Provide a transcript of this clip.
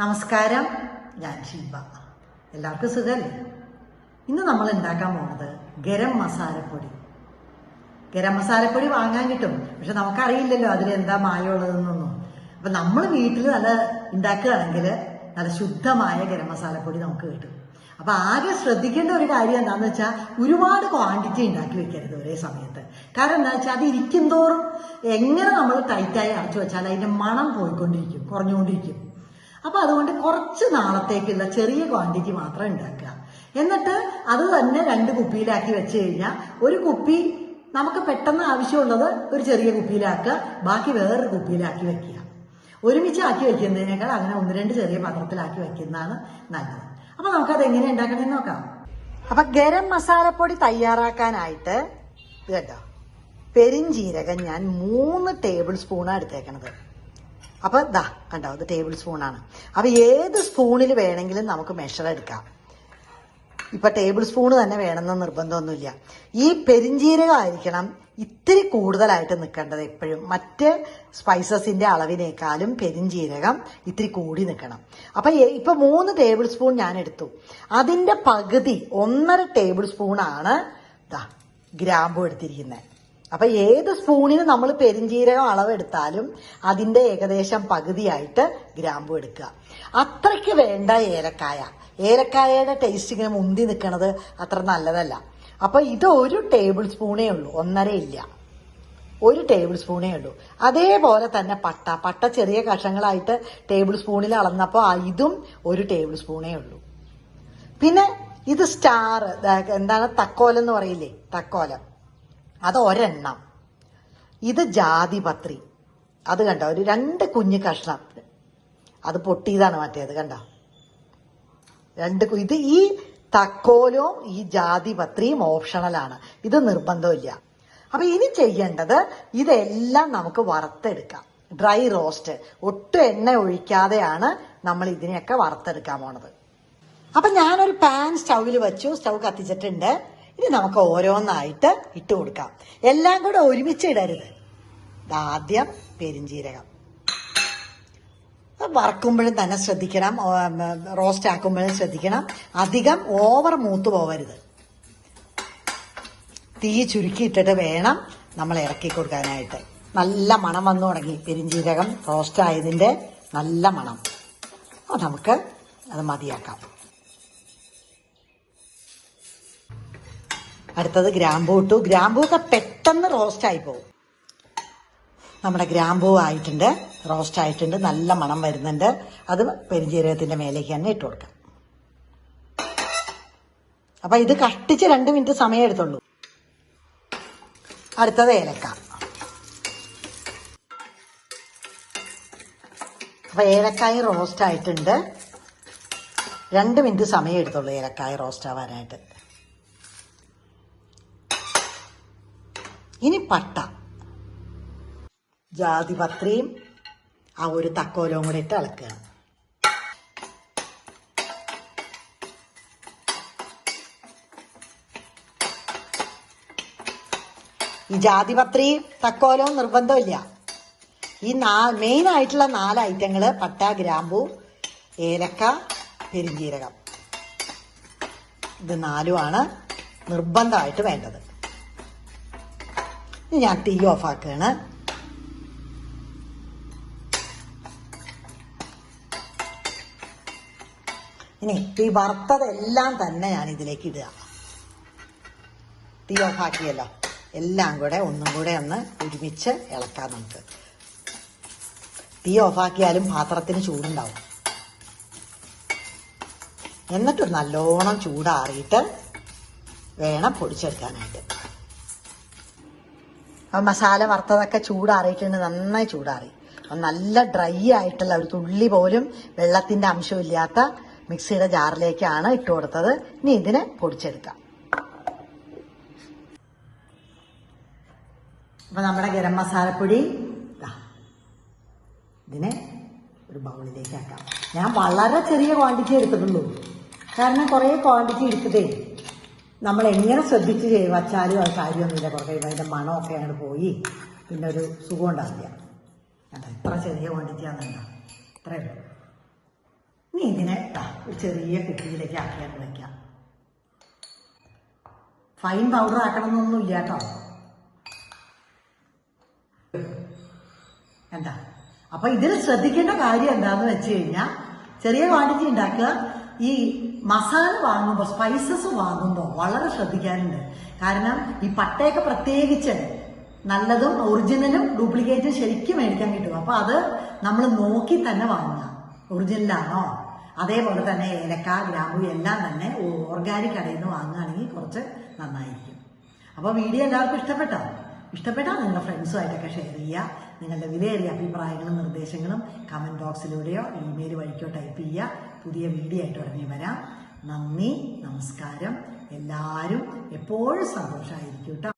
നമസ്കാരം. ഞാൻ ഷീബ. എല്ലാവർക്കും സുഖമല്ലേ ഇന്ന് നമ്മൾ ഉണ്ടാക്കാൻ പോകുന്നത് ഗരം മസാലപ്പൊടി. ഗരം മസാലപ്പൊടി വാങ്ങാൻ കിട്ടും. പക്ഷെ നമുക്കറിയില്ലല്ലോ അതിലെന്താ മായമുള്ളതെന്നൊന്നും. അപ്പൊ നമ്മൾ വീട്ടിൽ നല്ല ഉണ്ടാക്കുകയാണെങ്കിൽ നല്ല ശുദ്ധമായ ഗരം മസാലപ്പൊടി നമുക്ക് കിട്ടും. അപ്പൊ ആകെ ശ്രദ്ധിക്കേണ്ട ഒരു കാര്യം എന്താണെന്ന് വെച്ചാൽ ഒരുപാട് ക്വാണ്ടിറ്റി ഉണ്ടാക്കി വെക്കരുത് ഒരേ സമയത്ത്. കാരണം എന്താ വെച്ചാൽ അത് ഇരിക്കും തോറും എങ്ങനെ നമ്മൾ ടൈറ്റായി അടച്ചു വെച്ചാൽ അതിന്റെ മണം പോയിക്കൊണ്ടിരിക്കും കുറഞ്ഞുകൊണ്ടിരിക്കും. അപ്പൊ അതുകൊണ്ട് കുറച്ച് നാളത്തേക്കുള്ള ചെറിയ ക്വാണ്ടിറ്റി മാത്രം ഉണ്ടാക്കുക. എന്നിട്ട് അത് തന്നെ രണ്ട് കുപ്പിയിലാക്കി വെച്ച് കഴിഞ്ഞാൽ ഒരു കുപ്പി നമുക്ക് പെട്ടെന്ന് ആവശ്യമുള്ളത് ഒരു ചെറിയ കുപ്പിയിലാക്കുക ബാക്കി വേറൊരു കുപ്പിയിലാക്കി വെക്കുക. ഒരുമിച്ച് ആക്കി വെക്കുന്നതിനേക്കാൾ അങ്ങനെ ഒന്ന് രണ്ട് ചെറിയ പാത്രത്തിലാക്കി വെക്കുന്നതാണ് നല്ലത്. അപ്പൊ നമുക്കത് എങ്ങനെ ഉണ്ടാക്കണമെന്ന് നോക്കാം. അപ്പൊ ഗരം മസാലപ്പൊടി തയ്യാറാക്കാനായിട്ട് കേട്ടോ പെരിഞ്ചീരകം ഞാൻ മൂന്ന് ടേബിൾ സ്പൂണാണ് എടുത്തേക്കണത്. അപ്പൊ ദാ കണ്ടോ ഇത് ടേബിൾ സ്പൂണാണ് അപ്പൊ ഏത് സ്പൂണിൽ വേണമെങ്കിലും നമുക്ക് മെഷർ എടുക്കാം. ഇപ്പൊ ടേബിൾ സ്പൂൺ തന്നെ വേണമെന്ന് നിർബന്ധമൊന്നുമില്ല. ഈ പെരിഞ്ജീരകമായിരിക്കണം ഇത്തിരി കൂടുതലായിട്ട് നിൽക്കേണ്ടത് എപ്പോഴും. മറ്റ് സ്പൈസസിന്റെ അളവിനേക്കാളും പെരിഞ്ജീരകം ഇത്തിരി കൂടി നിൽക്കണം. അപ്പൊ ഇപ്പൊ മൂന്ന് ടേബിൾ സ്പൂൺ ഞാൻ എടുത്തു. അതിന്റെ പകുതി ഒന്നര ടേബിൾ സ്പൂണാണ് ഗ്രാമ്പു എടുത്തിരിക്കുന്നത് അപ്പൊ ഏത് സ്പൂണിന് നമ്മൾ പെരിഞ്ജീരകം അളവെടുത്താലും അതിന്റെ ഏകദേശം പകുതിയായിട്ട് ഗ്രാമ്പു എടുക്കുക. അത്രയ്ക്ക് വേണ്ട ഏലക്കായ. ഏലക്കായയുടെ ടേസ്റ്റ് ഇങ്ങനെ മുന്തി നിൽക്കുന്നത് അത്ര നല്ലതല്ല. അപ്പൊ ഇത് ഒരു ടേബിൾ സ്പൂണേ ഉള്ളൂ. ഒന്നര ഇല്ല. ഒരു ടേബിൾ സ്പൂണേ ഉള്ളൂ. അതേപോലെ തന്നെ പട്ട. പട്ട ചെറിയ കഷങ്ങളായിട്ട് ടേബിൾ സ്പൂണിൽ അളന്നപ്പോൾ ഇതും ഒരു ടേബിൾ സ്പൂണേ ഉള്ളൂ. പിന്നെ ഇത് സ്റ്റാർ എന്താണ് തക്കോലം എന്ന് പറയില്ലേ? തക്കോലം. അത് ഒരെണ്ണം ഇത് ജാതിപത്രി അത് കണ്ടോ? ഒരു രണ്ട് കുഞ്ഞു കഷ്ണം. അത് പൊട്ടിയതാണ് മറ്റേത് കണ്ടോ? രണ്ട് ഇത് ഈ തക്കോലും ഈ ജാതിപത്രിയും ഓപ്ഷണലാണ് ഇത് നിർബന്ധമില്ല. അപ്പൊ ഇനി ചെയ്യേണ്ടത് ഇതെല്ലാം നമുക്ക് വറുത്തെടുക്കാം. ഡ്രൈ റോസ്റ്റ് ഒട്ടും എണ്ണ ഒഴിക്കാതെയാണ് നമ്മൾ ഇതിനെയൊക്കെ വറുത്തെടുക്കാൻ പോണത്. അപ്പൊ ഞാനൊരു പാൻ സ്റ്റൗവിൽ വെച്ചു. സ്റ്റൗ കത്തിച്ചിട്ടുണ്ട്. ഇനി നമുക്ക് ഓരോന്നായിട്ട് ഇട്ട് കൊടുക്കാം. എല്ലാം കൂടെ ഒരുമിച്ച് ഇടരുത്. ആദ്യം പെരിഞ്ചീരകം. വറക്കുമ്പോഴും തന്നെ ശ്രദ്ധിക്കണം. റോസ്റ്റ് ആക്കുമ്പോഴും ശ്രദ്ധിക്കണം. അധികം ഓവർ മൂത്ത് പോവരുത്. തീ ചുരുക്കിയിട്ടിട്ട് വേണം നമ്മൾ ഇറക്കി കൊടുക്കാനായിട്ട്. നല്ല മണം വന്നു തുടങ്ങി പെരിഞ്ചീരകം റോസ്റ്റ് ആയതിന്റെ നല്ല മണം. നമുക്ക് അത് മതിയാക്കാം. അടുത്തത് ഗ്രാമ്പൂ ഇട്ടു. ഗ്രാമ്പൂ ഒക്കെ പെട്ടെന്ന് റോസ്റ്റ് ആയി പോകും നമ്മുടെ ഗ്രാമ്പൂ ആയിട്ടുണ്ട്. റോസ്റ്റ് ആയിട്ടുണ്ട്. നല്ല മണം വരുന്നുണ്ട്. അത് പെരിഞ്ചീരകത്തിന്റെ മേലേക്ക് തന്നെ ഇട്ട് കൊടുക്കാം. അപ്പൊ ഇത് കഷ്ടിച്ച് രണ്ട് മിനിറ്റ് സമയം എടുത്തുള്ളൂ. അടുത്തത് ഏലക്ക. അപ്പൊ ഏലക്കായ റോസ്റ്റ് ആയിട്ടുണ്ട്. രണ്ട് മിനിറ്റ് സമയം എടുത്തുള്ളൂ ഏലക്കായ റോസ്റ്റ് ആവാനായിട്ട്. ഇനി പട്ട. ജാതിപത്രിയും ആ ഒരു തക്കോലവും കൂടെ ഇട്ട് ഇളക്കുക ഈ ജാതിപത്രി തക്കോലവും നിർബന്ധമില്ല. ഈ നാ മെയിൻ ആയിട്ടുള്ള നാല് ഐറ്റങ്ങൾ പട്ട ഗ്രാമ്പു ഏലക്ക പെരിഞ്ജീരകം ഇത് നാലുമാണ് നിർബന്ധമായിട്ട് വേണ്ടത്. ഞാൻ തീ ഓഫ് ആക്കുകയാണ് ഇനി തീ വറുത്തതെല്ലാം തന്നെ ഞാൻ ഇതിലേക്ക് ഇടുക. തീ ഓഫ് ആക്കിയല്ലോ എല്ലാം കൂടെ ഒന്നും കൂടെ ഒന്ന് ഒരുമിച്ച് ഇളക്കാം നമുക്ക്. തീ ഓഫാക്കിയാലും പാത്രത്തിന് ചൂടുണ്ടാവും. എന്നിട്ട് നല്ലോണം ചൂടാറിയിട്ട് വേണം പൊടിച്ചെടുക്കാനായിട്ട്. മസാല വറുത്തതൊക്കെ ചൂടാറിയിട്ടുണ്ട് നന്നായി ചൂടാറി. നല്ല ഡ്രൈ ആയിട്ടുള്ള ഒരു തുള്ളി പോലും വെള്ളത്തിന്റെ അംശമില്ലാത്ത മിക്സിയുടെ ജാറിലേക്കാണ് ഇട്ട് കൊടുത്തത്. ഇനി ഇതിനെ പൊടിച്ചെടുക്കാം. അപ്പൊ നമ്മുടെ ഗരം മസാലപ്പൊടി ഇതിനെ ഒരു ബൗളിലേക്ക് ആക്കാം ഞാൻ വളരെ ചെറിയ ക്വാണ്ടിറ്റി എടുത്തിട്ടുള്ളൂ. കാരണം കുറേ ക്വാണ്ടിറ്റി എടുത്തതേ നമ്മൾ എങ്ങനെ ശ്രദ്ധിച്ച് വച്ചാലും അത് കാര്യമൊന്നുമില്ല. കുറേ അതിന്റെ മണമൊക്കെ അങ്ങോട്ട് പോയി. പിന്നെ ഒരു സുഖം ഉണ്ടാവില്ല. കേട്ടോ ഇത്ര ചെറിയ ക്വാണ്ടിറ്റി ഇത്രേ ഇത്രയേ ഉള്ളൂ നീ ഇതിനെ ഒരു ചെറിയ കിട്ടിയിലേക്ക് ആക്കിയാൽ വയ്ക്കാം ഫൈൻ പൗഡർ ആക്കണമെന്നൊന്നുമില്ല കേട്ടോ എന്താ? അപ്പൊ ഇതിൽ ശ്രദ്ധിക്കേണ്ട കാര്യം എന്താന്ന് വെച്ച് കഴിഞ്ഞാൽ ചെറിയ ക്വാണ്ടിറ്റി ഉണ്ടാക്കുക. ഈ മസാല വാങ്ങുമ്പോൾ സ്പൈസസ് വാങ്ങുമ്പോൾ വളരെ ശ്രദ്ധിക്കാനുണ്ട്. കാരണം ഈ പട്ടയൊക്കെ പ്രത്യേകിച്ച് നല്ലതും ഒറിജിനലും ഡ്യൂപ്ലിക്കേറ്റും ശരിക്കും മേടിക്കാൻ കിട്ടും. അപ്പൊ അത് നമ്മൾ നോക്കി തന്നെ വാങ്ങുക. ഒറിജിനലാണോ അതേപോലെ തന്നെ ഏലക്ക ഗ്രാമ്പു എല്ലാം തന്നെ ഓർഗാനിക് കടയിൽ നിന്ന് വാങ്ങുകയാണെങ്കിൽ കുറച്ച് നന്നായിരിക്കും. അപ്പോൾ വീഡിയോ എല്ലാവർക്കും ഇഷ്ടപ്പെട്ടോ? ഇഷ്ടപ്പെട്ടാൽ നിങ്ങളുടെ ഫ്രണ്ട്സുമായിട്ടൊക്കെ ഷെയർ ചെയ്യുക. നിങ്ങളുടെ വിലയേറിയ അഭിപ്രായങ്ങളും നിർദ്ദേശങ്ങളും കമന്റ് ബോക്സിലൂടെയോ ഇമെയിൽ വഴിക്കോ ടൈപ്പ് ചെയ്യുക. പുതിയ വീഡിയോ ആയിട്ട് ഉടനെ വരാം. നന്ദി നമസ്കാരം. എല്ലാവരും എപ്പോഴും സന്തോഷമായിരിക്കും